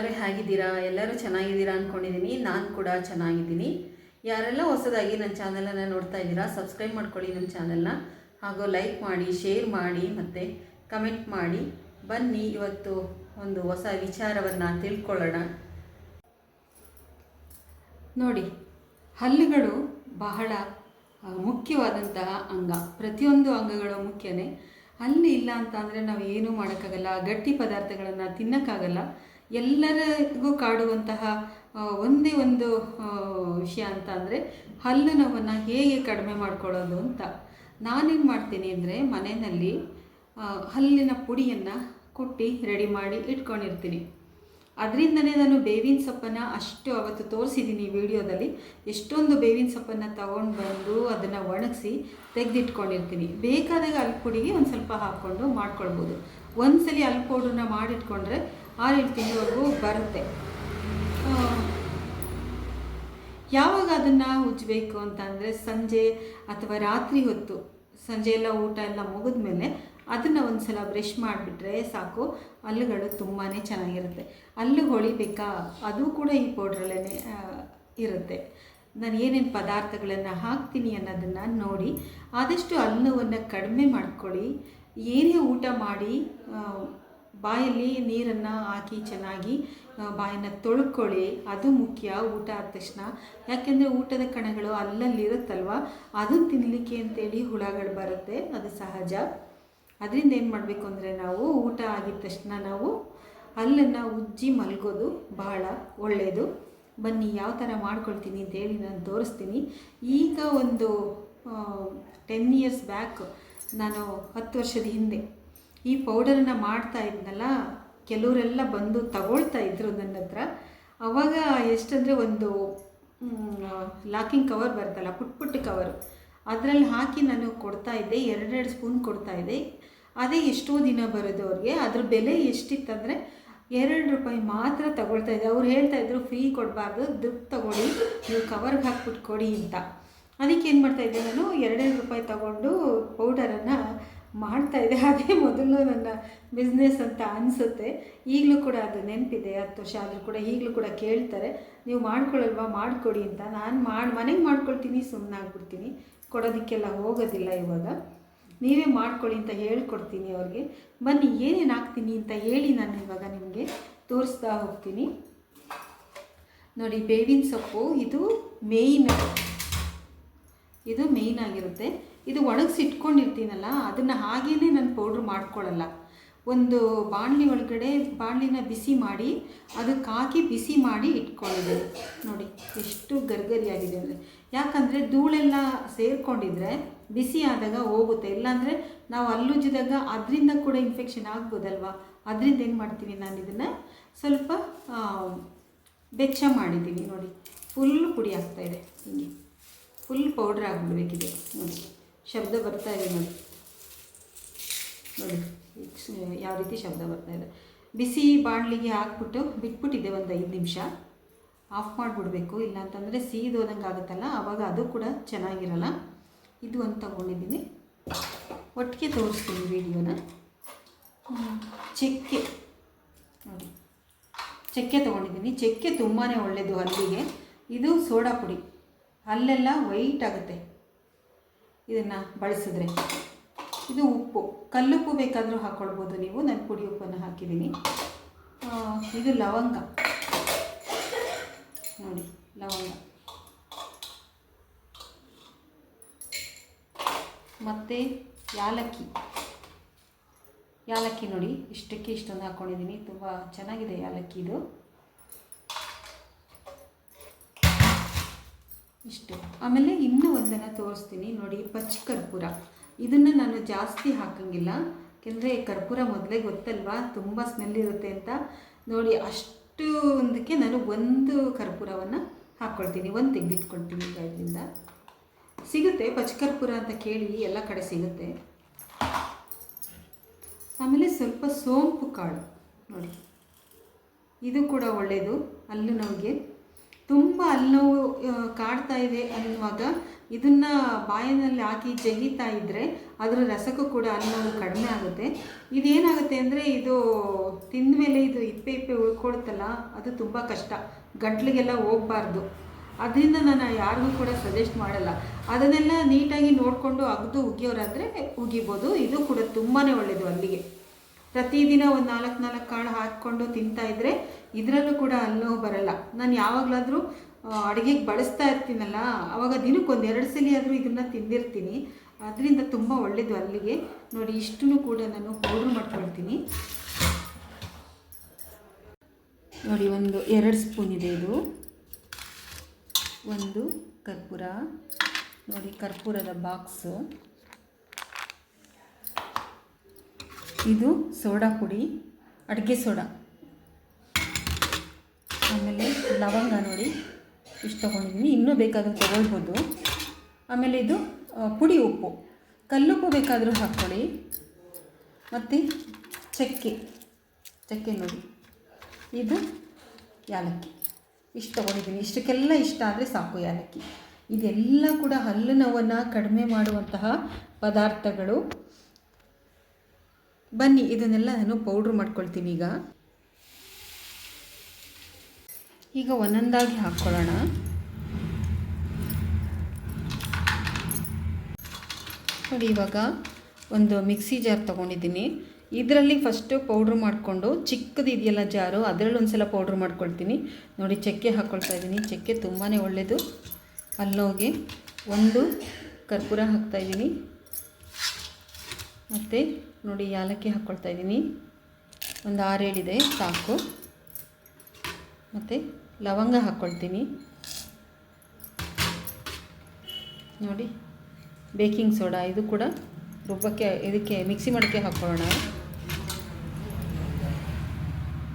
ಎಲ್ಲರೂ ಹೇಗಿದ್ದೀರಾ? ಎಲ್ಲರೂ ಚೆನ್ನಾಗಿದ್ದೀರಾ ಅಂದ್ಕೊಂಡಿದ್ದೀನಿ ನಾನು ಕೂಡ ಚೆನ್ನಾಗಿದ್ದೀನಿ. ಯಾರೆಲ್ಲ ಹೊಸದಾಗಿ ನನ್ನ ಚಾನಲನ್ನು ನೋಡ್ತಾ ಇದ್ದೀರಾ, ಸಬ್ಸ್ಕ್ರೈಬ್ ಮಾಡ್ಕೊಳ್ಳಿ ನನ್ನ ಚಾನಲ್ನ. ಹಾಗೂ ಲೈಕ್ ಮಾಡಿ, ಶೇರ್ ಮಾಡಿ, ಮತ್ತು ಕಮೆಂಟ್ ಮಾಡಿ. ಬನ್ನಿ, ಇವತ್ತು ಒಂದು ಹೊಸ ವಿಚಾರವನ್ನು ತಿಳ್ಕೊಳ್ಳೋಣ. ನೋಡಿ, ಹಲ್ಲುಗಳು ಬಹಳ ಮುಖ್ಯವಾದಂತಹ ಅಂಗ. ಪ್ರತಿಯೊಂದು ಅಂಗಗಳು ಮುಖ್ಯನೇ. ಅಲ್ಲಿ ಇಲ್ಲ ಅಂತ ಅಂದರೆ ನಾವು ಏನೂ ಮಾಡೋಕ್ಕಾಗಲ್ಲ. ಗಟ್ಟಿ ಪದಾರ್ಥಗಳನ್ನು ತಿನ್ನೋಕ್ಕಾಗಲ್ಲ. ಎಲ್ಲರಿಗೂ ಕಾಡುವಂತಹ ಒಂದೇ ಒಂದು ವಿಷಯ ಅಂತ ಅಂದರೆ ಹಲ್ಲು ನೋವನ್ನು ಹೇಗೆ ಕಡಿಮೆ ಮಾಡ್ಕೊಳ್ಳೋದು ಅಂತ. ನಾನೇನು ಮಾಡ್ತೀನಿ ಅಂದರೆ ಮನೆಯಲ್ಲಿ ಹಲ್ಲಿನ ಪುಡಿಯನ್ನು ಕುಟ್ಟಿ ರೆಡಿ ಮಾಡಿ ಇಟ್ಕೊಂಡಿರ್ತೀನಿ. ಅದರಿಂದನೇ ನಾನು ಬೇವಿನ ಸೊಪ್ಪನ್ನು ಅಷ್ಟು ಅವತ್ತು ತೋರಿಸಿದ್ದೀನಿ ವಿಡಿಯೋದಲ್ಲಿ. ಎಷ್ಟೊಂದು ಬೇವಿನ ಸೊಪ್ಪನ್ನು ತಗೊಂಡು ಬಂದು ಅದನ್ನು ಒಣಗಿಸಿ ತೆಗೆದಿಟ್ಕೊಂಡಿರ್ತೀನಿ. ಬೇಕಾದಾಗ ಅಲ್ಪ ಪುಡಿಗೆ ಒಂದು ಸ್ವಲ್ಪ ಹಾಕ್ಕೊಂಡು ಮಾಡ್ಕೊಳ್ಬೋದು. ಒಂದ್ಸಲಿ ಅಲ್ಪ ಪೌಡ್ರನ್ನ ಮಾಡಿಟ್ಕೊಂಡ್ರೆ ಆರೇಳು ತಿಂಗಳವರೆಗೂ ಬರುತ್ತೆ. ಯಾವಾಗ ಅದನ್ನು ಉಜ್ಜಬೇಕು ಅಂತ ಅಂದರೆ ಸಂಜೆ ಅಥವಾ ರಾತ್ರಿ ಹೊತ್ತು. ಸಂಜೆ ಎಲ್ಲ ಊಟ ಎಲ್ಲ ಮುಗಿದ ಮೇಲೆ ಅದನ್ನು ಒಂದು ಸಲ ಬ್ರಷ್ ಮಾಡಿಬಿಟ್ರೆ ಸಾಕು. ಹಲ್ಲುಗಳು ತುಂಬಾ ಚೆನ್ನಾಗಿರುತ್ತೆ. ಹಲ್ಲು ಹೊಳಿಬೇಕಾ? ಅದು ಕೂಡ ಈ ಪೌಡ್ರಲ್ಲೇ ಇರುತ್ತೆ. ನಾನು ಏನೇನು ಪದಾರ್ಥಗಳನ್ನು ಹಾಕ್ತೀನಿ ಅನ್ನೋದನ್ನು ನೋಡಿ. ಆದಷ್ಟು ಹಲ್ಲುವನ್ನು ಕಡಿಮೆ ಮಾಡ್ಕೊಳ್ಳಿ. ಏನೇ ಊಟ ಮಾಡಿ ಬಾಯಲ್ಲಿ ನೀರನ್ನು ಹಾಕಿ ಚೆನ್ನಾಗಿ ಬಾಯನ್ನ ತೊಳ್ಕೊಳ್ಳಿ. ಅದು ಮುಖ್ಯ. ಊಟ ಆದ ತಕ್ಷಣ. ಯಾಕೆಂದರೆ ಊಟದ ಕಣಗಳು ಅಲ್ಲಲ್ಲಿ ಅದು ತಿನ್ನಲಿಕ್ಕೆ ಅಂತೇಳಿ ಹುಳಗಳು ಬರುತ್ತೆ. ಅದು ಸಹಜ. ಅದರಿಂದ ಏನು ಮಾಡಬೇಕು ಅಂದರೆ ನಾವು ಊಟ ಆಗಿದ ತಕ್ಷಣ ನಾವು ಹಲ್ಲನ್ನು ಉಜ್ಜಿ ಮಲಗೋದು ಬಹಳ ಒಳ್ಳೆಯದು ಬನ್ನಿ, ಯಾವ ಥರ ಮಾಡ್ಕೊಳ್ತೀನಿ ಅಂತೇಳಿ ನಾನು ತೋರಿಸ್ತೀನಿ. ಈಗ ಒಂದು ಟೆನ್ ಇಯರ್ಸ್ ಬ್ಯಾಕ್ ನಾನು ಹತ್ತು ವರ್ಷದ ಹಿಂದೆ ಈ ಪೌಡರನ್ನು ಮಾಡ್ತಾ ಇದ್ನಲ್ಲ, ಕೆಲವರೆಲ್ಲ ಬಂದು ತಗೊಳ್ತಾ ಇದ್ರು ನನ್ನ ಹತ್ರ. ಅವಾಗ ಎಷ್ಟಂದರೆ ಒಂದು ಲಾಕಿಂಗ್ ಕವರ್ ಬರ್ತಲ್ಲ, ಪುಟ್ ಪುಟ್ಟ ಕವರು. ಅದರಲ್ಲಿ ಹಾಕಿ ನಾನು ಕೊಡ್ತಾ ಇದ್ದೆ, ಎರಡೆರಡು ಸ್ಪೂನ್ ಕೊಡ್ತಾ ಇದ್ದೆ. ಅದೇ ಎಷ್ಟೋ ದಿನ ಬರೋದು ಅವ್ರಿಗೆ. ಅದ್ರ ಬೆಲೆ ಎಷ್ಟಿತ್ತಂದರೆ ಎರಡು ರೂಪಾಯಿ ಮಾತ್ರ ತಗೊಳ್ತಾ ಇದ್ದೆ. ಅವ್ರು ಹೇಳ್ತಾ ಇದ್ರು, ಫ್ರೀ ಕೊಡಬಾರ್ದು, ದುಡ್ಡು ತಗೊಳ್ಳಿ, ನೀವು ಕವರ್ಗೆ ಹಾಕ್ಬಿಟ್ಟು ಕೊಡಿ ಅಂತ. ಅದಕ್ಕೆ ಏನು ಮಾಡ್ತಾ ಇದ್ದೆ ನಾನು, ಎರಡೆರಡು ರೂಪಾಯಿ ತಗೊಂಡು ಪೌಡರನ್ನು ಮಾಡ್ತಾ ಇದೆ. ಅದೇ ಮೊದಲು ನನ್ನ ಬಿಸ್ನೆಸ್ ಅಂತ ಅನಿಸುತ್ತೆ. ಈಗಲೂ ಕೂಡ ಅದು ನೆನಪಿದೆ. ಹತ್ತು ವರ್ಷ ಆದರೂ ಕೂಡ ಈಗಲೂ ಕೂಡ ಕೇಳ್ತಾರೆ. ನೀವು ಮಾಡ್ಕೊಳ್ಳಲ್ವಾ? ಮಾಡಿಕೊಡಿ ಅಂತ. ನಾನು ಮಾಡಿ, ಮನೆಗೆ ಮಾಡ್ಕೊಳ್ತೀನಿ ಸುಮ್ಮನೆ ಆಗ್ಬಿಡ್ತೀನಿ. ಕೊಡೋದಕ್ಕೆಲ್ಲ ಹೋಗೋದಿಲ್ಲ ಇವಾಗ. ನೀವೇ ಮಾಡ್ಕೊಳ್ಳಿ ಅಂತ ಹೇಳ್ಕೊಡ್ತೀನಿ ಅವ್ರಿಗೆ. ಬನ್ನಿ, ಏನೇನು ಹಾಕ್ತೀನಿ ಅಂತ ಹೇಳಿ ನಾನು ಇವಾಗ ನಿಮಗೆ ತೋರಿಸ್ತಾ ಹೋಗ್ತೀನಿ. ನೋಡಿ, ಬೇವಿನ ಸೊಪ್ಪು, ಇದು ಮೇಯ್ನ್ ಇದು ಮೇಯ್ನ್ ಆಗಿರುತ್ತೆ. ಇದು ಒಣಗಿಸಿ ಇಟ್ಕೊಂಡಿರ್ತೀನಲ್ಲ ಅದನ್ನು ಹಾಗೇ ನಾನು ಪೌಡ್ರ್ ಮಾಡ್ಕೊಳ್ಳಲ್ಲ ಒಂದು ಬಾಣಲಿ ಒಳಗಡೆ ಬಾಣಲಿನ ಬಿಸಿ ಮಾಡಿ ಅದಕ್ಕೆ ಹಾಕಿ ಬಿಸಿ ಮಾಡಿ ಇಟ್ಕೊಂಡಿದ್ದೀನಿ ನೋಡಿ, ಎಷ್ಟು ಗರ್ಗರಿಯಾಗಿದೆ ಅಂದರೆ. ಯಾಕಂದರೆ ಧೂಳೆಲ್ಲ ಸೇರಿಕೊಂಡಿದ್ರೆ ಬಿಸಿ ಆದಾಗ ಹೋಗುತ್ತೆ. ಇಲ್ಲಾಂದರೆ ನಾವು ಅಲ್ಲುಜ್ಜಿದಾಗ ಅದರಿಂದ ಕೂಡ ಇನ್ಫೆಕ್ಷನ್ ಆಗ್ಬೋದಲ್ವಾ? ಅದರಿಂದ ಏನು ಮಾಡ್ತೀನಿ ನಾನು ಇದನ್ನು ಸ್ವಲ್ಪ ಬೆಚ್ಚ ಮಾಡಿದ್ದೀನಿ. ನೋಡಿ ಫುಲ್ ಪುಡಿ ಆಗ್ತಾಯಿದೆ ಹೀಗೆ. ಫುಲ್ ಪೌಡ್ರ್ ಆಗಿಬಿಡ್ಬೇಕಿದೆ. ನೋಡಿ. ಶಬ್ದ ಬರ್ತಾ ಇದೆ ನೋಡಿ. ನೋಡಿ ಯಾವ ರೀತಿ ಶಬ್ದ ಬರ್ತಾ ಇದೆ. ಬಿಸಿ ಬಾಣಲಿಗೆ ಹಾಕ್ಬಿಟ್ಟು ಬಿಟ್ಬಿಟ್ಟಿದ್ದೆ ಒಂದು ಐದು ನಿಮಿಷ. ಆಫ್ ಮಾಡಿಬಿಡ್ಬೇಕು, ಇಲ್ಲಾಂತಂದರೆ ಸೀದೋದಂಗೆ ಆಗುತ್ತಲ್ಲ ಆವಾಗ ಅದು ಕೂಡ ಚೆನ್ನಾಗಿರಲ್ಲ. ಇದು ಅಂತ ತಗೊಂಡಿದ್ದೀನಿ. ಒಟ್ಟಿಗೆ ತೋರಿಸ್ತೀನಿ ವಿಡಿಯೋನ. ಚೆಕ್ಕೆ. ನೋಡಿ, ಚಕ್ಕೆ ತೊಗೊಂಡಿದ್ದೀನಿ. ಚಕ್ಕೆ ತುಂಬಾ ಒಳ್ಳೆಯದು ಹಲ್ಲಿಗೆ ಇದು ಸೋಡಾ ಪುಡಿ. ಹಲ್ಲೆಲ್ಲ ವೈಟ್ ಆಗುತ್ತೆ. ಇದನ್ನು ಬಳಸಿದ್ರೆ. ಇದು ಉಪ್ಪು. ಕಲ್ಲುಪ್ಪು ಬೇಕಾದರೂ ಹಾಕ್ಕೊಳ್ಬೋದು ನೀವು. ನಾನು ಪುಡಿ ಉಪ್ಪನ್ನು ಹಾಕಿದ್ದೀನಿ. ಇದು ಲವಂಗ. ನೋಡಿ, ಲವಂಗ. ಮತ್ತು ಯಾಲಕ್ಕಿ. ಯಾಲಕ್ಕಿ ನೋಡಿ, ಇಷ್ಟಕ್ಕೆ ಇಷ್ಟೊಂದು ಹಾಕ್ಕೊಂಡಿದ್ದೀನಿ ತುಂಬ ಚೆನ್ನಾಗಿದೆ ಯಾಲಕ್ಕಿ ಇದು. ಇಷ್ಟು. ಆಮೇಲೆ ಇನ್ನೂ ಒಂದನ್ನು ತೋರಿಸ್ತೀನಿ ನೋಡಿ ಪಚ್ಚ ಕರ್ಪೂರ ಇದನ್ನು ನಾನು ಜಾಸ್ತಿ ಹಾಕಂಗಿಲ್ಲ. ಯಾಕೆಂದರೆ ಕರ್ಪೂರ ಮೊದಲೇ ಗೊತ್ತಲ್ವಾ? ತುಂಬ ಸ್ಮೆಲ್ ಇರುತ್ತೆ ಅಂತ. ನೋಡಿ ಅಷ್ಟು ಒಂದಕ್ಕೆ ನಾನು ಒಂದು ಕರ್ಪೂರವನ್ನು ಹಾಕ್ಕೊಳ್ತೀನಿ ಒಂದು ತೆಗೆದಿಟ್ಕೊಳ್ತೀನಿ ಈಗ ಇದರಿಂದ. ಸಿಗುತ್ತೆ? ಪಚ್ಚಕರ್ಪೂರ ಅಂತ ಕೇಳಿ ಎಲ್ಲ ಕಡೆ ಸಿಗುತ್ತೆ. ಆಮೇಲೆ ಸ್ವಲ್ಪ ಸೋಂಪು ಕಾಳು. ನೋಡಿ, ಇದು ಕೂಡ ಒಳ್ಳೆಯದು ಅಲ್ಲೂ ನೋವಿಗೆ ತುಂಬ ಹಲ್ಲುನೋವು ಕಾಡ್ತಾ ಇದೆ ಅನ್ನುವಾಗ ಇದನ್ನು ಬಾಯಿನಲ್ಲಿ ಹಾಕಿ ಜಗಿತಾ ಇದ್ದರೆ ಅದರ ರಸಕ್ಕೂ ಕೂಡ ಹಲ್ಲುನೋವು ಕಡಿಮೆ ಆಗುತ್ತೆ. ಇದೇನಾಗುತ್ತೆ ಅಂದರೆ ಇದು ತಿಂದ ಮೇಲೆ ಇದು ಇಪ್ಪೆ ಇಪ್ಪೆ ಉಳ್ಕೊಳುತ್ತಲ್ಲ ಅದು ತುಂಬ ಕಷ್ಟ. ಗಂಟ್ಲಿಗೆಲ್ಲ ಹೋಗಬಾರ್ದು. ಅದರಿಂದ ನಾನು ಯಾರಿಗೂ ಕೂಡ ಸಜೆಸ್ಟ್ ಮಾಡಲ್ಲ. ಅದನ್ನೆಲ್ಲ ನೀಟಾಗಿ ನೋಡಿಕೊಂಡು ಅಗ್ದು ಉಗಿಯೋರಾದರೆ ಉಗಿಬೋದು. ಇದು ಕೂಡ ತುಂಬಾ ಒಳ್ಳೆಯದು ಅಲ್ಲಿಗೆ. ಪ್ರತಿದಿನ ಒಂದು ನಾಲ್ಕು ನಾಲ್ಕು ಕಾಳು ಹಾಕ್ಕೊಂಡು ತಿಂತಾ ಇದ್ರೆ ಇದರಲ್ಲೂ ಕೂಡ ಅಲ್ಲೋ ಬರಲ್ಲ. ನಾನು ಯಾವಾಗಲಾದರೂ ಅಡುಗೆಗೆ ಬಳಸ್ತಾ ಇರ್ತೀನಲ್ಲ ಆವಾಗ ದಿನಕ್ಕೆ ಒಂದು ಎರಡು ಸಲ ಆದರೂ ಇದನ್ನು ತಿಂದಿರ್ತೀನಿ. ಅದರಿಂದ ತುಂಬ ಒಳ್ಳೆಯದು ಅಲ್ಲಿಗೆ. ನೋಡಿ, ಇಷ್ಟನ್ನು ಕೂಡ ನಾನು ಪೌಡ್ರ್ ಮಾಡ್ಕೊಳ್ತೀನಿ. ನೋಡಿ, ಒಂದು ಎರಡು ಸ್ಪೂನ್ ಇದೆ ಇದು. ಒಂದು ಕರ್ಪೂರ. ನೋಡಿ, ಕರ್ಪೂರದ ಬಾಕ್ಸು ಇದು ಸೋಡಾ ಪುಡಿ, ಅಡುಗೆ ಸೋಡಾ. ಆಮೇಲೆ ಲವಂಗ ನೋಡಿ, ಇಷ್ಟು ತೊಗೊಂಡಿದ್ದೀನಿ. ಇನ್ನೂ ಬೇಕಾದರೂ ತೊಗೊಳ್ಬೋದು. ಆಮೇಲೆ ಇದು ಪುಡಿ ಉಪ್ಪು. ಕಲ್ಲುಪ್ಪು ಬೇಕಾದರೂ ಹಾಕ್ಕೊಳ್ಳಿ. ಮತ್ತು ಚಕ್ಕೆ. ಚಕ್ಕೆ ನೋಡಿ. ಇದು ಯಾಲಕ್ಕಿ. ಇಷ್ಟು ತೊಗೊಂಡಿದ್ದೀನಿ. ಇಷ್ಟಕ್ಕೆಲ್ಲ ಇಷ್ಟ ಆದರೆ ಸಾಕು ಯಾಲಕ್ಕಿ. ಇದೆಲ್ಲ ಕೂಡ ಹಲ್ಲು ನೋವನ್ನು ಕಡಿಮೆ ಮಾಡುವಂತಹ ಪದಾರ್ಥಗಳು. ಬನ್ನಿ, ಇದನ್ನೆಲ್ಲ ನಾನು ಪೌಡ್ರ್ ಮಾಡ್ಕೊಳ್ತೀನಿ ಈಗ. ಈಗ ಒಂದೊಂದಾಗಿ ಹಾಕ್ಕೊಳ್ಳೋಣ. ನೋಡಿ, ಇವಾಗ ಒಂದು ಮಿಕ್ಸಿ ಜಾರ್ ತೊಗೊಂಡಿದ್ದೀನಿ. ಇದರಲ್ಲಿ ಫಸ್ಟು ಪೌಡ್ರ್ ಮಾಡಿಕೊಂಡು ಚಿಕ್ಕದು ಇದೆಯಲ್ಲ ಜಾರು, ಅದರಲ್ಲಿ ಒಂದು ಸಲ ಪೌಡ್ರ್ ಮಾಡ್ಕೊಳ್ತೀನಿ. ನೋಡಿ, ಚಕ್ಕೆ ಹಾಕ್ಕೊಳ್ತಾ ಇದ್ದೀನಿ. ಚಕ್ಕೆ ತುಂಬಾ ಒಳ್ಳೆಯದು ಅಲ್ಲೋಗಿ ಒಂದು ಕರ್ಪೂರ ಹಾಕ್ತಾಯಿದ್ದೀನಿ ಮತ್ತು ನೋಡಿ ಏಲಕ್ಕಿ ಹಾಕ್ಕೊಳ್ತಾ ಇದ್ದೀನಿ. ಒಂದು ಆರೇಳಿದೆ ಸಾಕು. ಮತ್ತು ಲವಂಗ ಹಾಕ್ಕೊಳ್ತೀನಿ ನೋಡಿ, ಬೇಕಿಂಗ್ ಸೋಡಾ ಇದು ಕೂಡ ರುಬ್ಬಕ್ಕೆ, ಇದಕ್ಕೆ ಮಿಕ್ಸಿ ಮಾಡೋಕ್ಕೆ ಹಾಕ್ಕೊಳ್ಳೋಣ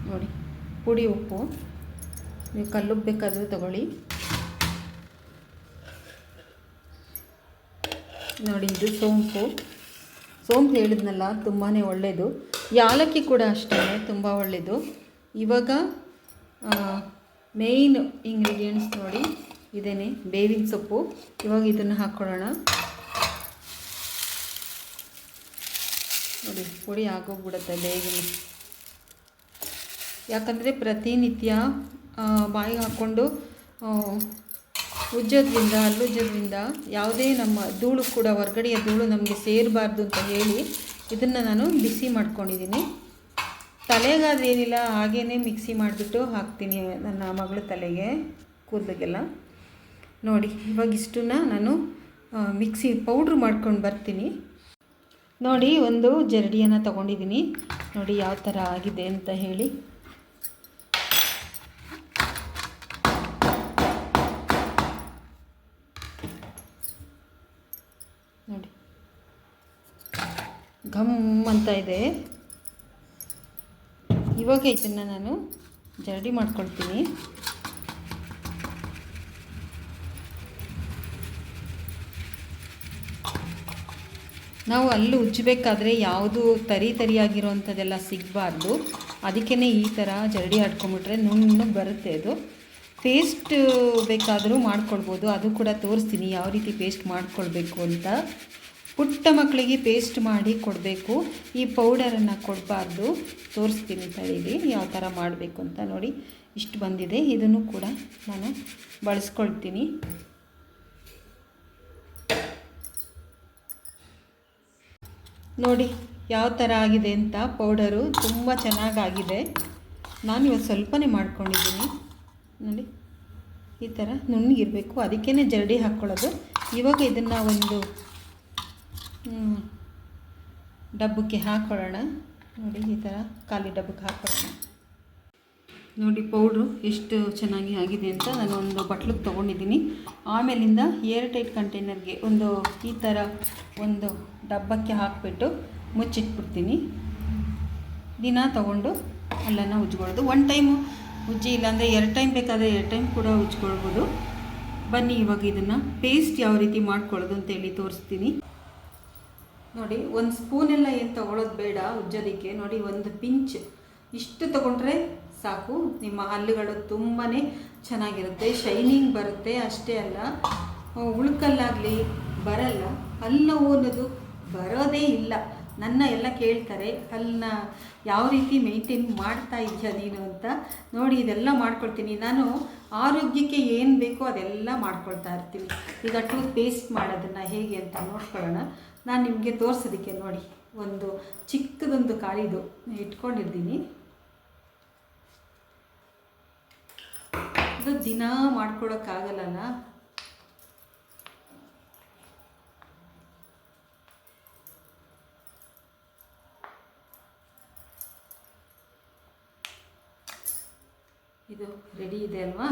ನೋಡಿ, ಪುಡಿ ಉಪ್ಪು. ನೀವು ಕಲ್ಲುಬ್ಬು ಬೇಕಾದರೂ ತಗೊಳ್ಳಿ. ನೋಡಿ, ಇದು ಸೋಂಪು. ಸೋಂಪು ಹೇಳಿದ್ನಲ್ಲ ತುಂಬಾ ಒಳ್ಳೆಯದು ಯಾಲಕ್ಕಿ ಕೂಡ ಅಷ್ಟೇ, ತುಂಬ ಒಳ್ಳೆಯದು ಇವಾಗ ಮೇಯ್ನ್ ಇಂಗ್ರೀಡಿಯೆಂಟ್ಸ್ ನೋಡಿ, ಇದೇನೆ, ಬೇವಿನ ಸೊಪ್ಪು. ಇವಾಗ ಇದನ್ನು ಹಾಕ್ಕೊಳ್ಳೋಣ ನೋಡಿ, ಪುಡಿ ಆಗೋಗ್ಬಿಡುತ್ತೆ ಬೇಗನೆ. ಯಾಕಂದರೆ ಪ್ರತಿನಿತ್ಯ ಬಾಯಿಗೆ ಹಾಕ್ಕೊಂಡು ಉಜ್ಜೋದ್ರಿಂದ ಹಲ್ಲುಜ್ಜೋದ್ರಿಂದ ಯಾವುದೇ ನಮ್ಮ ಧೂಳು ಕೂಡ, ಹೊರ್ಗಡೆಯ ಧೂಳು ನಮಗೆ ಸೇರಬಾರ್ದು ಅಂತ ಹೇಳಿ ಇದನ್ನು ನಾನು ಬಿಸಿ ಮಾಡ್ಕೊಂಡಿದ್ದೀನಿ. ತಲೆಗಾದೇನಿಲ್ಲ ಹಾಗೇ ಮಿಕ್ಸಿ ಮಾಡಿಬಿಟ್ಟು ಹಾಕ್ತೀನಿ ನನ್ನ ಮಗಳ ತಲೆಗೆ, ಕೂದಲಿಗೆಲ್ಲ. ನೋಡಿ, ಇವಾಗ ಇಷ್ಟನ್ನ ನಾನು ಮಿಕ್ಸಿ ಪೌಡ್ರ್ ಮಾಡ್ಕೊಂಡು ಬರ್ತೀನಿ. ನೋಡಿ, ಒಂದು ಜರಡಿಯನ್ನು ತಗೊಂಡಿದ್ದೀನಿ. ನೋಡಿ, ಯಾವ ಥರ ಆಗಿದೆ ಅಂತ ಹೇಳಿ ನೋಡಿ ಘಮ್ ಅಂತ ಇದೆ. ಇವಾಗ ಇದನ್ನು ನಾನು ಜರಡಿ ಮಾಡ್ಕೊಳ್ತೀನಿ. ನಾವು ಅಲ್ಲಿ ಉಜ್ಜಬೇಕಾದ್ರೆ ಯಾವುದು ತರಿ ತರಿಯಾಗಿರೋವಂಥದ್ದೆಲ್ಲ ಸಿಗಬಾರ್ದು. ಅದಕ್ಕೇ ಈ ಥರ ಜರಡಿ ಆಡ್ಕೊಂಬಿಟ್ರೆ ನುಣ್ಣಗೆ ಬರುತ್ತೆ ಅದು. ಪೇಸ್ಟ್ ಬೇಕಾದರೂ ಮಾಡ್ಕೊಳ್ಬೋದು. ಅದು ಕೂಡ ತೋರಿಸ್ತೀನಿ ಯಾವ ರೀತಿ ಪೇಸ್ಟ್ ಮಾಡ್ಕೊಳ್ಬೇಕು ಅಂತ. ಪುಟ್ಟ ಮಕ್ಕಳಿಗೆ ಪೇಸ್ಟ್ ಮಾಡಿ ಕೊಡಬೇಕು. ಈ ಪೌಡರನ್ನು ಕೊಡಬಾರ್ದು. ತೋರಿಸ್ತೀನಿ ತಳೀರಿ ಯಾವ ಥರ ಮಾಡಬೇಕು ಅಂತ ನೋಡಿ. ಇಷ್ಟು ಬಂದಿದೆ. ಇದನ್ನು ಕೂಡ ನಾನು ಬಳಸ್ಕೊಳ್ತೀನಿ. ನೋಡಿ, ಯಾವ ಥರ ಆಗಿದೆ ಅಂತ ಪೌಡರು ತುಂಬ ಚೆನ್ನಾಗಾಗಿದೆ. ನಾನು ಇವತ್ತು ಸ್ವಲ್ಪನೇ ಮಾಡ್ಕೊಂಡಿದ್ದೀನಿ. ನೋಡಿ, ಈ ಥರ ನುಣ್ಣಗಿರಬೇಕು. ಅದಕ್ಕೇ ಜರಡಿ ಹಾಕ್ಕೊಳ್ಳೋದು. ಇವಾಗ ಇದನ್ನು ಒಂದು ಡಬ್ಬಕ್ಕೆ ಹಾಕೊಳ್ಳೋಣ ನೋಡಿ, ಈ ಥರ ಖಾಲಿ ಡಬ್ಬಕ್ಕೆ ಹಾಕ್ಕೊಳ್ಳೋಣ ನೋಡಿ, ಪೌಡ್ರು ಎಷ್ಟು ಚೆನ್ನಾಗಿ ಆಗಿದೆ ಅಂತ ನಾನು ಒಂದು ಬಟ್ಲಿಗೆ ತೊಗೊಂಡಿದ್ದೀನಿ. ಆಮೇಲಿಂದ ಏರ್ ಟೈಟ್ ಕಂಟೈನರ್ಗೆ ಒಂದು ಈ ಥರ ಒಂದು ಡಬ್ಬಕ್ಕೆ ಹಾಕಿಬಿಟ್ಟು ಮುಚ್ಚಿಟ್ಬಿಡ್ತೀನಿ. ದಿನ ತೊಗೊಂಡು ಅಲ್ಲನ ಉಜ್ಕೊಳ್ಳೋದು. ಒನ್ ಟೈಮು ಉಜ್ಜಿ, ಇಲ್ಲಾಂದರೆ ಎರಡು ಟೈಮ್ ಬೇಕಾದರೆ ಎರಡು ಟೈಮ್ ಕೂಡ ಉಜ್ಕೊಳ್ಬೋದು. ಬನ್ನಿ, ಇವಾಗ ಇದನ್ನು ಪೇಸ್ಟ್ ಯಾವ ರೀತಿ ಮಾಡ್ಕೊಳ್ಳೋದು ಅಂತೇಳಿ ತೋರಿಸ್ತೀನಿ. ನೋಡಿ, ಒಂದು ಸ್ಪೂನೆಲ್ಲ ಏನು ತಗೊಳ್ಳೋದು ಬೇಡ ಉಜ್ಜೋದಕ್ಕೆ. ನೋಡಿ, ಒಂದು ಪಿಂಚ್ ಇಷ್ಟು ತೊಗೊಂಡ್ರೆ ಸಾಕು. ನಿಮ್ಮ ಹಲ್ಲುಗಳು ತುಂಬಾ ಚೆನ್ನಾಗಿರುತ್ತೆ. ಶೈನಿಂಗ್ ಬರುತ್ತೆ. ಅಷ್ಟೇ ಅಲ್ಲ, ಉಳ್ಕಲ್ಲಾಗಲಿ ಬರಲ್ಲ. ಹಲ್ಲು ಅನ್ನೋದು ಬರೋದೇ ಇಲ್ಲ. ನನ್ನ ಎಲ್ಲ ಕೇಳ್ತಾರೆ ಅಲ್ಲಿನ ಯಾವ ರೀತಿ ಮೇಂಟೈನ್ ಮಾಡ್ತಾ ಇದೆಯಾ ನೀನು ಅಂತ. ನೋಡಿ, ಇದೆಲ್ಲ ಮಾಡ್ಕೊಳ್ತೀನಿ. ನಾನು ಆರೋಗ್ಯಕ್ಕೆ ಏನು ಬೇಕೋ ಅದೆಲ್ಲ ಮಾಡ್ಕೊಳ್ತಾ ಇರ್ತೀನಿ. ಈಗ ಟೂತ್ ಪೇಸ್ಟ್ ಮಾಡೋದನ್ನು ಹೇಗೆ ಅಂತ ನೋಡ್ಕೊಳ್ಳೋಣ. ನಾನು ನಿಮಗೆ ತೋರಿಸೋದಕ್ಕೆ ನೋಡಿ, ಒಂದು ಚಿಕ್ಕದೊಂದು ಕಾಲಿದು ಇಟ್ಕೊಂಡಿದ್ದೀನಿ ಅದು ದಿನ ಮಾಡ್ಕೊಳಕ್ಕಾಗಲ್ಲಲ್ಲ. ಇದು ರೆಡಿ ಇದೆ ಅಲ್ವಾ?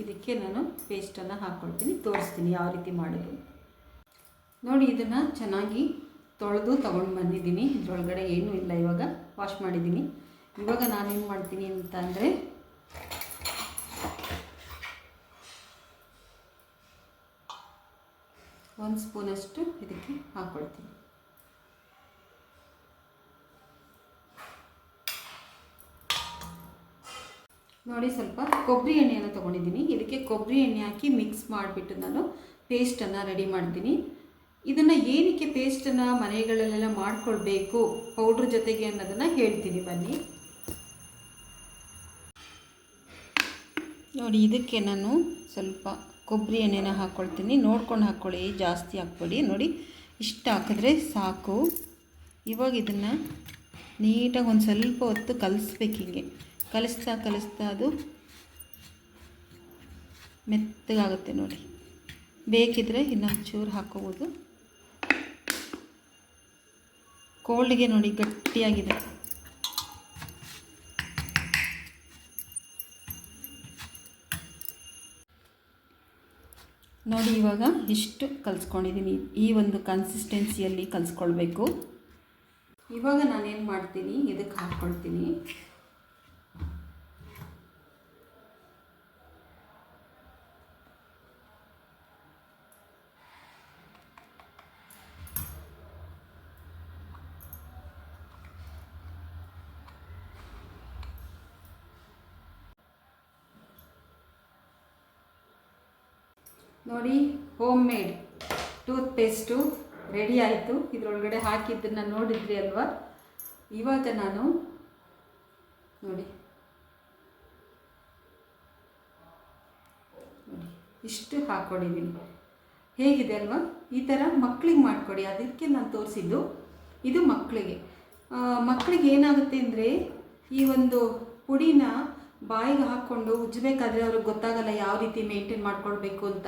ಇದಕ್ಕೆ ನಾನು ಪೇಸ್ಟನ್ನು ಹಾಕ್ಕೊಳ್ತೀನಿ ತೋರಿಸ್ತೀನಿ ಯಾವ ರೀತಿ ಮಾಡೋದು. ನೋಡಿ, ಇದನ್ನು ಚೆನ್ನಾಗಿ ತೊಳೆದು ತೊಗೊಂಡು ಬಂದಿದ್ದೀನಿ. ಇದರೊಳಗಡೆ ಏನೂ ಇಲ್ಲ ಇವಾಗ ವಾಶ್ ಮಾಡಿದ್ದೀನಿ. ಇವಾಗ ನಾನೇನು ಮಾಡ್ತೀನಿ ಅಂತ ಅಂದರೆ, ಒಂದು ಸ್ಪೂನಷ್ಟು ಇದಕ್ಕೆ ಹಾಕ್ಕೊಳ್ತೀನಿ ನೋಡಿ ಸ್ವಲ್ಪ ಕೊಬ್ಬರಿ ಎಣ್ಣೆಯನ್ನು ತೊಗೊಂಡಿದ್ದೀನಿ. ಇದಕ್ಕೆ ಕೊಬ್ಬರಿ ಎಣ್ಣೆ ಹಾಕಿ ಮಿಕ್ಸ್ ಮಾಡಿಬಿಟ್ಟು ನಾನು ಪೇಸ್ಟನ್ನು ರೆಡಿ ಮಾಡ್ತೀನಿ. ಇದನ್ನು ಏನಕ್ಕೆ ಪೇಸ್ಟನ್ನು ಮನೆಗಳಲ್ಲೆಲ್ಲ ಮಾಡಿಕೊಳ್ಬೇಕು, ಪೌಡ್ರ್ ಜೊತೆಗೆ ಅನ್ನೋದನ್ನು ಹೇಳ್ತೀನಿ ಬನ್ನಿ. ನೋಡಿ, ಇದಕ್ಕೆ ನಾನು ಸ್ವಲ್ಪ ಕೊಬ್ಬರಿ ಎಣ್ಣೆನ ಹಾಕ್ಕೊಳ್ತೀನಿ ನೋಡ್ಕೊಂಡು ಹಾಕ್ಕೊಳ್ಳಿ ಜಾಸ್ತಿ ಹಾಕ್ಬೇಡಿ. ನೋಡಿ, ಇಷ್ಟು ಹಾಕಿದ್ರೆ ಸಾಕು. ಇವಾಗ ಇದನ್ನು ನೀಟಾಗಿ ಒಂದು ಸ್ವಲ್ಪ ಹೊತ್ತು ಕಲಿಸ್ಬೇಕು ಹಿಂಗೆ. ಕಲಿಸ್ತಾ ಕಲಿಸ್ತಾ ಅದು ಮೆತ್ತಗಾಗುತ್ತೆ ನೋಡಿ. ಬೇಕಿದ್ರೆ ಇನ್ನೊಂದು ಚೂರು ಹಾಕೋಬೋದು. ಕೋಲ್ಡ್ಗೆ ನೋಡಿ ಗಟ್ಟಿಯಾಗಿದೆ. ನೋಡಿ ಇವಾಗ ಇಷ್ಟು ಕಲಿಸ್ಕೊಂಡಿದ್ದೀನಿ. ಈ ಒಂದು ಕನ್ಸಿಸ್ಟೆನ್ಸಿಯಲ್ಲಿ ಕಲಿಸ್ಕೊಳ್ಬೇಕು. ಇವಾಗ ನಾನೇನು ಮಾಡ್ತೀನಿ? ಇದಕ್ಕೆ ಹಾಕ್ಕೊಳ್ತೀನಿ. ನೋಡಿ homemade toothpaste ready ಆಯಿತು. ಇದರೊಳಗಡೆ ಹಾಕಿದ್ದನ್ನು ನೋಡಿದ್ರಿ ಅಲ್ವಾ? ಇವಾಗ ನಾನು ನೋಡಿ. ಇಷ್ಟು ಹಾಕ್ಕೊಂಡಿದ್ದೀನಿ ಹೇಗಿದೆ ಅಲ್ವಾ? ಈ ಥರ ಮಕ್ಕಳಿಗೆ ಮಾಡಿಕೊಡಿ. ಅದಕ್ಕೆ ನಾನು ತೋರಿಸಿದ್ದು ಇದು ಮಕ್ಕಳಿಗೆ ಮಕ್ಕಳಿಗೆ ಏನಾಗುತ್ತೆ ಅಂದರೆ ಈ ಒಂದು ಪುಡಿನ ಬಾಯಿಗೆ ಹಾಕ್ಕೊಂಡು ಉಜ್ಜಬೇಕಾದ್ರೆ ಅವ್ರಿಗೆ ಗೊತ್ತಾಗಲ್ಲ ಯಾವ ರೀತಿ ಮೇಂಟೈನ್ ಮಾಡ್ಕೊಳ್ಬೇಕು ಅಂತ.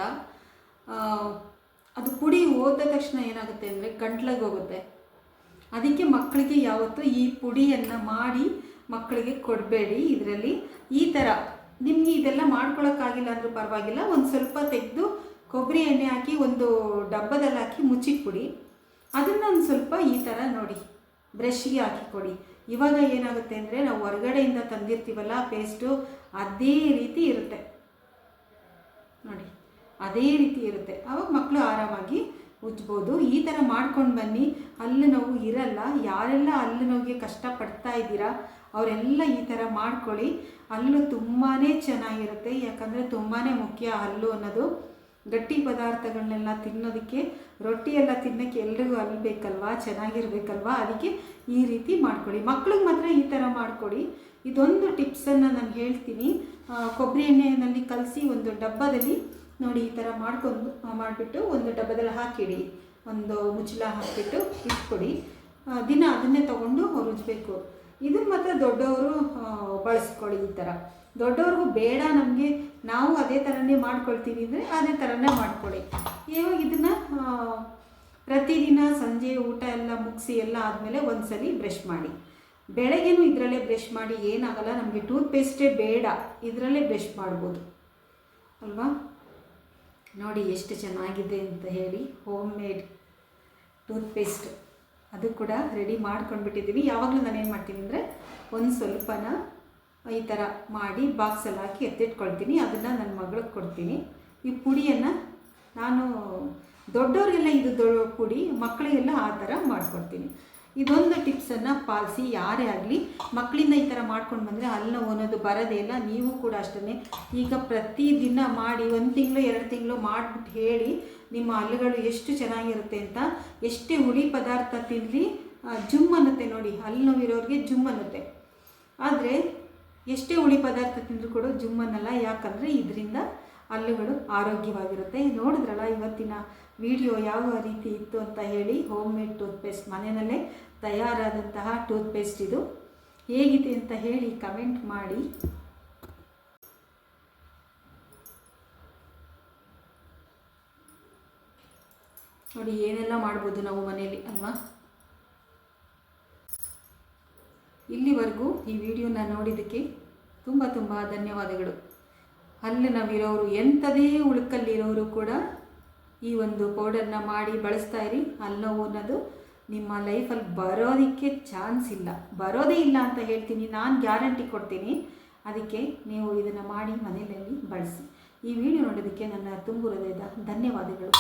ಅದು ಪುಡಿ ಹೋದ ತಕ್ಷಣ ಏನಾಗುತ್ತೆ ಅಂದರೆ ಗಂಟ್ಲಿಗೆ ಹೋಗುತ್ತೆ. ಅದಕ್ಕೆ ಮಕ್ಕಳಿಗೆ ಯಾವತ್ತೂ ಈ ಪುಡಿಯನ್ನು ಮಾಡಿ ಮಕ್ಕಳಿಗೆ ಕೊಡಬೇಡಿ. ಇದರಲ್ಲಿ ಈ ಥರ ನಿಮಗೆ ಇದೆಲ್ಲ ಮಾಡ್ಕೊಳಕ್ಕಾಗಿಲ್ಲ ಅಂದರೂ ಪರವಾಗಿಲ್ಲ. ಒಂದು ಸ್ವಲ್ಪ ತೆಗೆದು ಕೊಬ್ಬರಿ ಎಣ್ಣೆ ಹಾಕಿ ಒಂದು ಡಬ್ಬದಲ್ಲಿ ಹಾಕಿ ಮುಚ್ಚಿಟ್ಬಿಡಿ. ಅದನ್ನು ಒಂದು ಸ್ವಲ್ಪ ಈ ಥರ ನೋಡಿ. ಬ್ರಷ್ಗೆ ಹಾಕಿ ಕೊಡಿ ಇವಾಗ ಏನಾಗುತ್ತೆ ಅಂದರೆ ನಾವು ಹೊರಗಡೆಯಿಂದ ತಂದಿರ್ತೀವಲ್ಲ ಪೇಸ್ಟು ಅದೇ ರೀತಿ ಇರುತ್ತೆ. ನೋಡಿ, ಅದೇ ರೀತಿ ಇರುತ್ತೆ. ಆವಾಗ ಮಕ್ಕಳು ಆರಾಮಾಗಿ ಉಜ್ಬೋದು. ಈ ಥರ ಮಾಡ್ಕೊಂಡು ಬನ್ನಿ. ಹಲ್ಲು ನೋವು ಇರಲ್ಲ. ಯಾರೆಲ್ಲ ಹಲ್ಲು ನೋವಿಗೆ ಕಷ್ಟಪಡ್ತಾ ಇದ್ದೀರಾ, ಅವರೆಲ್ಲ ಈ ಥರ ಮಾಡ್ಕೊಳ್ಳಿ. ಹಲ್ಲು ತುಂಬಾ ಚೆನ್ನಾಗಿರುತ್ತೆ. ಯಾಕಂದರೆ ತುಂಬಾ ಮುಖ್ಯ ಹಲ್ಲು ಅನ್ನೋದು. ಗಟ್ಟಿ ಪದಾರ್ಥಗಳನ್ನೆಲ್ಲ ತಿನ್ನೋದಕ್ಕೆ ರೊಟ್ಟಿ ಎಲ್ಲ ತಿನ್ನೋಕ್ಕೆ ಎಲ್ರಿಗೂ ಅಲ್ಬೇಕಲ್ವಾ? ಬೇಕಲ್ವಾ ಚೆನ್ನಾಗಿರ್ಬೇಕಲ್ವಾ? ಅದಕ್ಕೆ ಈ ರೀತಿ ಮಾಡ್ಕೊಳ್ಳಿ. ಮಕ್ಳಿಗೆ ಮಾತ್ರ ಈ ಥರ ಮಾಡಿಕೊಡಿ. ಇದೊಂದು ಟಿಪ್ಸನ್ನು ನಾನು ಹೇಳ್ತೀನಿ. ಕೊಬ್ಬರಿ ಎಣ್ಣೆಯಲ್ಲಿ ಕಲಸಿ ಒಂದು ಡಬ್ಬದಲ್ಲಿ ನೋಡಿ ಈ ಥರ ಮಾಡ್ಕೊಂಡು ಮಾಡಿಬಿಟ್ಟು ಒಂದು ಡಬ್ಬದಲ್ಲಿ ಹಾಕಿಡಿ. ಒಂದು ಮುಚ್ಚಳ ಹಾಕಿಬಿಟ್ಟು ಇಟ್ಕೊಡಿ. ದಿನ ಅದನ್ನೇ ತೊಗೊಂಡು ಉಜ್ಬೇಕು ಇದನ್ನು ಮಾತ್ರ ದೊಡ್ಡವರು ಬಳಸ್ಕೊಳ್ಳಿ ಈ ಥರ. ದೊಡ್ಡವ್ರಿಗೂ ಬೇಡ ನಮಗೆ, ನಾವು ಅದೇ ಥರನೇ ಮಾಡ್ಕೊಳ್ತೀವಿ ಅಂದರೆ ಅದೇ ಥರನೇ ಮಾಡ್ಕೊಳ್ಳಿ ಇವಾಗ ಇದನ್ನು ಪ್ರತಿದಿನ ಸಂಜೆ ಊಟ ಎಲ್ಲ ಮುಗಿಸಿ ಎಲ್ಲ ಆದಮೇಲೆ ಒಂದು ಸಲ ಬ್ರಷ್ ಮಾಡಿ. ಬೆಳಗ್ಗೆನೂ ಇದರಲ್ಲೇ ಬ್ರಷ್ ಮಾಡಿ, ಏನಾಗಲ್ಲ, ನಮಗೆ ಟೂತ್ ಪೇಸ್ಟೇ ಬೇಡ, ಇದರಲ್ಲೇ ಬ್ರಷ್ ಮಾಡ್ಬೋದು. ಅಲ್ವಾ? ನೋಡಿ ಎಷ್ಟು ಚೆನ್ನಾಗಿದೆ ಅಂತ ಹೇಳಿ ಹೋಮ್ ಮೇಡ್ ಟೂತ್ ಪೇಸ್ಟ್ ಅದು ಕೂಡ ರೆಡಿ ಮಾಡ್ಕೊಂಡ್ಬಿಟ್ಟಿದ್ದೀನಿ ಯಾವಾಗಲೂ ನಾನು ಏನು ಮಾಡ್ತೀನಿ ಅಂದರೆ, ಒಂದು ಸ್ವಲ್ಪನ ಈ ಥರ ಮಾಡಿ ಬಾಕ್ಸಲ್ಲಿ ಹಾಕಿ ಎತ್ತಿಟ್ಕೊಳ್ತೀನಿ. ಅದನ್ನು ನನ್ನ ಮಗಳಿಗೆ ಕೊಡ್ತೀನಿ. ಈ ಪುಡಿಯನ್ನು ನಾನು ದೊಡ್ಡವರಿಗೆಲ್ಲ ಇದು ದೊಡ್ಡ ಪುಡಿ ಮಕ್ಕಳಿಗೆಲ್ಲ ಆ ಥರ ಮಾಡ್ಕೊಡ್ತೀನಿ. ಇದೊಂದು ಟಿಪ್ಸನ್ನು ಪಾಲಿಸಿ, ಯಾರೇ ಆಗಲಿ ಮಕ್ಕಳಿಂದ ಈ ಥರ ಮಾಡ್ಕೊಂಡು ಬಂದರೆ ಅಲ್ಲ ಅನ್ನೋದು ಬರೋದೇ ಇಲ್ಲ. ನೀವು ಕೂಡ ಅಷ್ಟೇ ಈಗ ಪ್ರತಿದಿನ ಮಾಡಿ, ಒಂದು ತಿಂಗಳು, ಎರಡು ತಿಂಗಳು ಮಾಡಿಬಿಟ್ಟು ಹೇಳಿ, ನಿಮ್ಮ ಹಲ್ಲುಗಳು ಎಷ್ಟು ಚೆನ್ನಾಗಿರುತ್ತೆ ಅಂತ, ಎಷ್ಟೇ ಹುಳಿ ಪದಾರ್ಥ ತಿನ್ನಲಿ ಜುಮ್ ಅನ್ನುತ್ತೆ ನೋಡಿ. ಹಲ್ಲು ನೋವಿರೋರಿಗೆ ಜುಮ್ ಅನ್ನುತ್ತೆ. ಆದರೆ ಎಷ್ಟೇ ಹುಳಿ ಪದಾರ್ಥ ತಿಂದರೂ ಕೂಡ ಜುಮ್ಮನ್ನಲ್ಲ ಯಾಕಂದರೆ ಇದರಿಂದ ಹಲ್ಲುಗಳು ಆರೋಗ್ಯವಾಗಿರುತ್ತೆ. ನೋಡಿದ್ರಲ್ಲ, ಇವತ್ತಿನ ವಿಡಿಯೋ ಯಾವ ರೀತಿ ಇತ್ತು ಅಂತ ಹೇಳಿ ಹೋಮ್ ಮೇಡ್ ಟೂತ್ಪೇಸ್ಟ್, ಮನೆಯಲ್ಲೇ ತಯಾರಾದಂತಹ ಟೂತ್ಪೇಸ್ಟ್ ಇದು. ಹೇಗಿದೆ ಅಂತ ಹೇಳಿ ಕಮೆಂಟ್ ಮಾಡಿ. ನೋಡಿ, ಏನೆಲ್ಲ ಮಾಡ್ಬೋದು ನಾವು ಮನೆಯಲ್ಲಿ ಅಲ್ವಾ? ಇಲ್ಲಿವರೆಗೂ ಈ ವಿಡಿಯೋನ ನೋಡಿದ್ದಕ್ಕೆ ತುಂಬ ತುಂಬ ಧನ್ಯವಾದಗಳು. ಅಲ್ಲಿ ನಾವಿರೋರು ಎಂಥದೇ ಉಳುಕಲ್ಲಿರೋರು ಕೂಡ ಈ ಒಂದು ಪೌಡರ್ನ ಮಾಡಿ ಬಳಸ್ತಾ ಇರಿ. ಅಲ್ಲೋ ಅನ್ನೋದು ನಿಮ್ಮ ಲೈಫಲ್ಲಿ ಬರೋದಕ್ಕೆ ಚಾನ್ಸ್ ಇಲ್ಲ. ಬರೋದೇ ಇಲ್ಲ ಅಂತ ಹೇಳ್ತೀನಿ. ನಾನು ಗ್ಯಾರಂಟಿ ಕೊಡ್ತೀನಿ. ಅದಕ್ಕೆ ನೀವು ಇದನ್ನು ಮಾಡಿ ಮನೆಯಲ್ಲಿ ಬಳಸಿ. ಈ ವಿಡಿಯೋ ನೋಡೋದಕ್ಕೆ ನನ್ನ ತುಂಬು ಹೃದಯದ ಧನ್ಯವಾದಗಳು.